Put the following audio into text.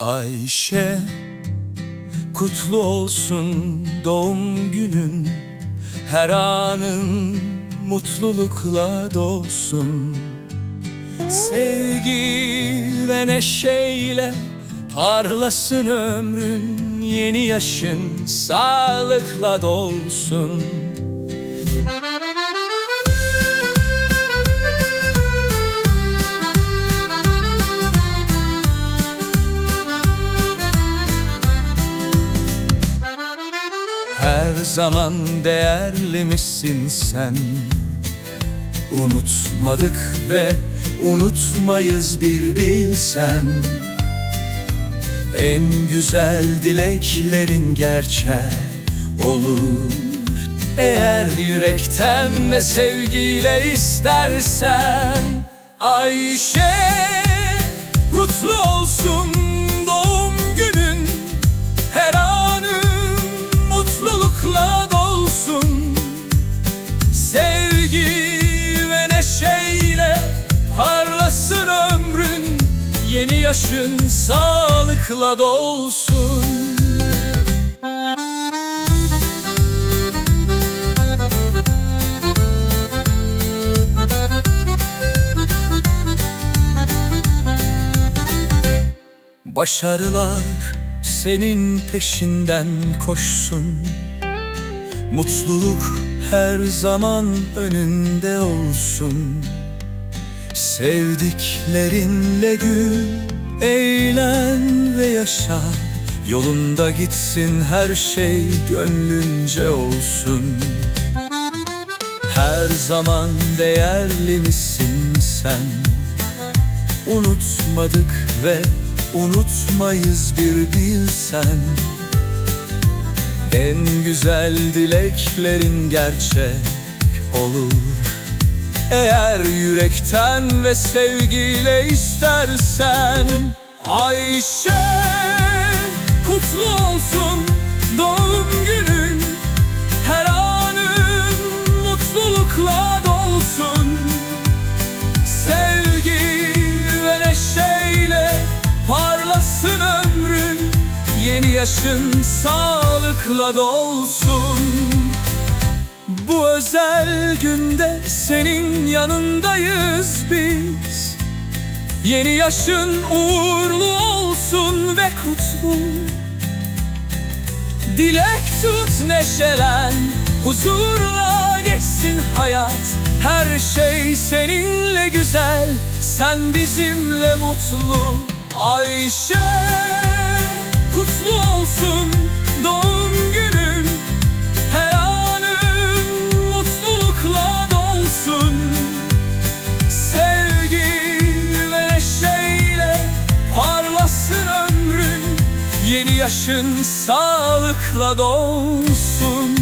Ayşe Kutlu olsun doğum günün. Her anın mutlulukla dolsun. Sevgi ve neşeyle Parlasın ömrün Yeni yaşın sağlıkla dolsun. Her zaman değerli misin sen? Unutmadık ve unutmayız bir bilsen. En güzel dileklerin gerçek olur. Eğer yürekten ve sevgiyle istersen Ayşe Yeni yaşın sağlıkla dolsun. Başarılar senin peşinden koşsun. Mutluluk her zaman önünde olsun Sevdiklerinle gül, eğlen ve yaşa. Yolunda gitsin her şey gönlünce olsun. Her zaman değerli misin sen? Unutmadık ve unutmayız bir bilsen. En güzel dileklerin gerçek olur Eğer yürekten ve sevgiyle istersen Ayşe kutlu olsun doğum günün. Her anın mutlulukla dolsun. Sevgi ve neşeyle parlasın ömrün. Yeni yaşın sağlıkla dolsun. Bu özel günde senin yanındayız biz. Yeni yaşın uğurlu olsun ve kutlu. Dilek tut neşelen Huzurla geçsin hayat. Her şey seninle güzel Sen bizimle mutlu. Ayşe Kutlu olsun doğum yaşın sağlıkla dolsun